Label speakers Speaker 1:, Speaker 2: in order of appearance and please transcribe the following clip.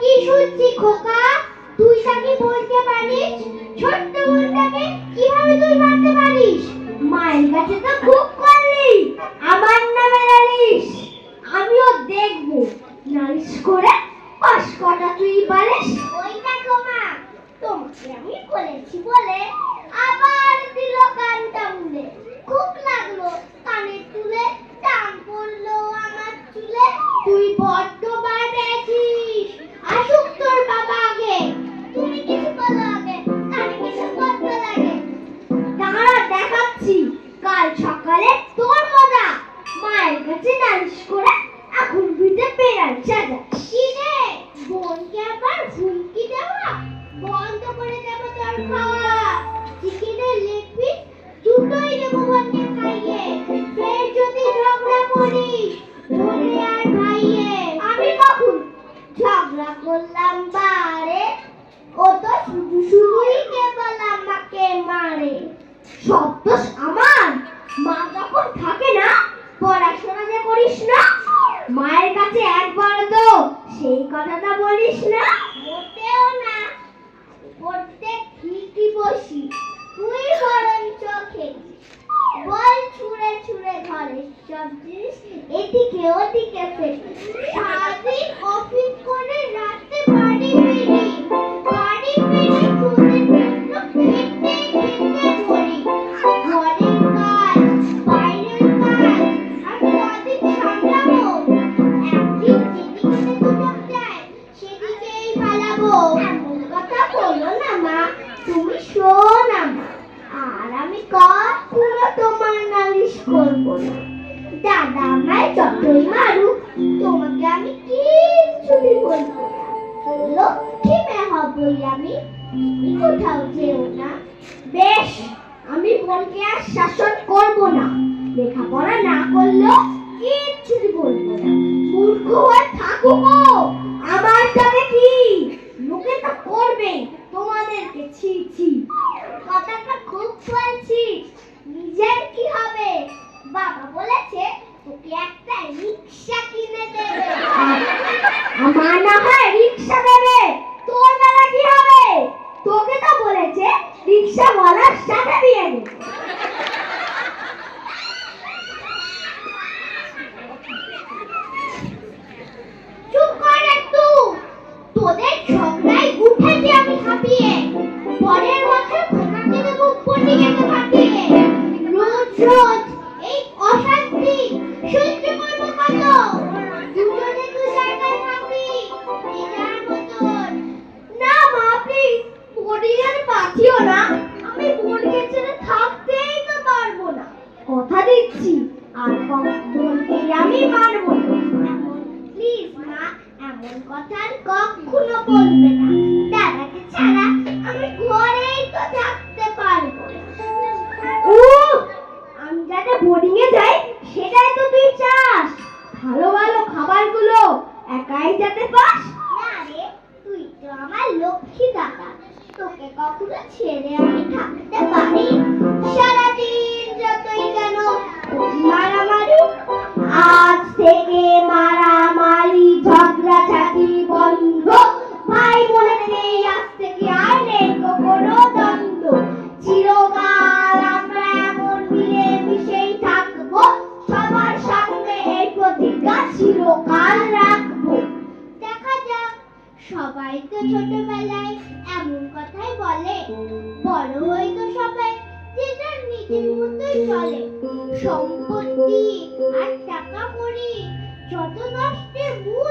Speaker 1: কি শুনছি, খোকা? তুই তাকে বলতে পারিস? ছোট্ট বোনটাকে কীভাবে তুই মারতে পারিস? মায়ের কাছে তো খুব করলি। আমার নামে নালিশ আমিও দেখব। নালিশ করে পাশ কটা তুই পারিস। করিস না? মায়ের কাছে একবার তো সেই কথাটা বলিস না? মোটেও না। পড়তে ঠিকই বসি। তুই বরঞ্চ খেলিস বল ছুঁড়ে ছুঁড়ে ধরে সব জিনিস, এদিকে ওদিকে ফেলিস সারাদিন অফিস শোনা আর আমি কখনো তোমার নালিশ করব না। দাদা আমায় যতই মারুক, তোমাকে আমি কিচ্ছুই বলব না। লক্ষ্মী মেয়ে হবই আমি, কোথাও যেও না। বেশ, আমি বোনকে আর শাসন করব না। লেখাপড়া না করলেও কিচ্ছুই বলব না। মূর্খ হয়ে থাকুক আমার দিচ্ছি আর বোনকে আমি মারবো না। প্লিজ মা, এমন কথা আর কখনো বলবে না। দাদাকে ছাড়া আমি ঘরেই তো থাকতে পারব ও আমি যাতে বোর্ডিং এ যাই, সেটাই তো তুই চাস। ভালো ভালো খাবারগুলো একাই যেতে পাস? না রে, তুই তো আমার লক্ষ্মী দাদা। তোকে কখনো ছেড়ে আমি থাকতে পারি চিরকাল রাখব। দেখা যাক, সবাই তো ছোটবেলায় এমন কথাই বলে। বড় হই তো সবাই যে যার নিজের মতোই চলে। সম্পত্তি আর টাকা করি যত নষ্টের মূল